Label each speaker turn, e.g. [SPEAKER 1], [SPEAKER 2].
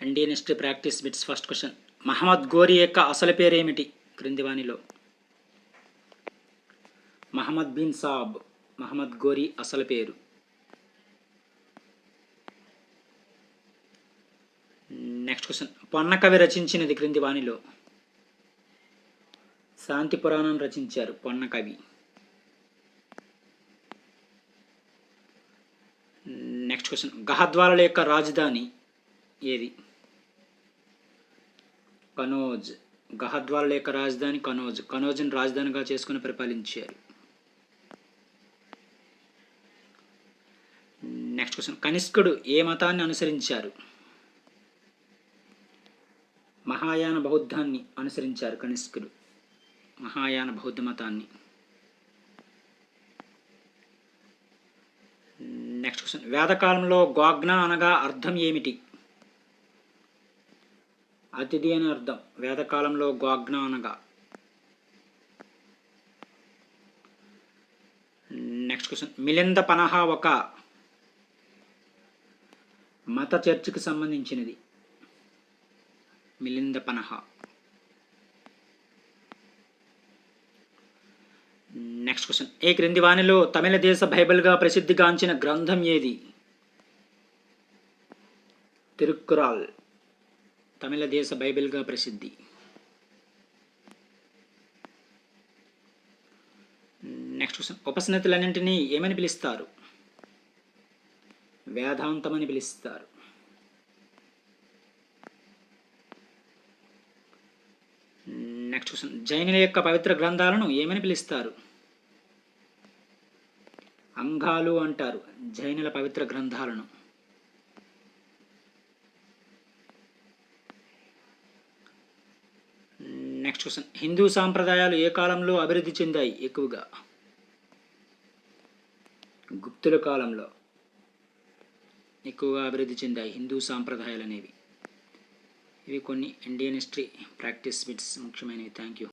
[SPEAKER 1] Indian history practice bits first question Mohammad Ghori యొక్క అసలు పేరు ఏమిటి మహమ్మద్ బిన్ సాబ్ మహమ్మద్ గోరి అసలు పేరు నెక్స్ట్ క్వశ్చన్ పొన్న కవి రచించినది క్రింది వాణిలో శాంతి పురాణం రచించారు పొన్నకవి నెక్స్ట్ క్వశ్చన్ గహద్వాల యొక్క రాజధాని ఏది కనోజ్ గహద్వాల యొక్క రాజధాని కనోజ్ కనోజ్ని రాజధానిగా చేసుకుని పరిపాలించారు. నెక్స్ట్ క్వశ్చన్ కనిష్కుడు ఏ మతాన్ని అనుసరించారు? మహాయాన బౌద్ధాన్ని అనుసరించారు కనిష్కుడు. మహాయాన బౌద్ధ మతాన్ని. నెక్స్ట్ క్వశ్చన్ వేదకాలంలో గోగ్న అనగా అర్థం ఏమిటి? అతిథి అని అర్థం. వేదకాలంలో గోగ్న అనగా. నెక్స్ట్ క్వశ్చన్ మిలింద పనహ ఒక మత చర్చికి సంబంధించినది. మిలింద పనహ. నెక్స్ట్ క్వశ్చన్ ఏ క్రింది వాణిలో తమిళ దేశ బైబిల్గా ప్రసిద్ధిగాంచిన గ్రంథం ఏది? తిరుక్కురాల్. తమిళ దేశ బైబిల్గా ప్రసిద్ధి. Next question. ఉపసనతులన్నింటినీ ఏమని పిలుస్తారు? వేదాంతమని పిలుస్తారు. Next question. జైనుల యొక్క పవిత్ర గ్రంథాలను ఏమని పిలుస్తారు? అంగాలు అంటారు. జైనుల పవిత్ర గ్రంథాలను. నెక్స్ట్ క్వశ్చన్ హిందూ సాంప్రదాయాలు ఏ కాలంలో అభివృద్ధి చెందాయి ఎక్కువగా? గుప్తుల కాలంలో ఎక్కువగా అభివృద్ధి చెందాయి హిందూ సాంప్రదాయాలు అనేవి ఇవి కొన్ని ఇండియన్ హిస్టరీ ప్రాక్టీస్ బిట్స్ ముఖ్యమైనవి. Thank you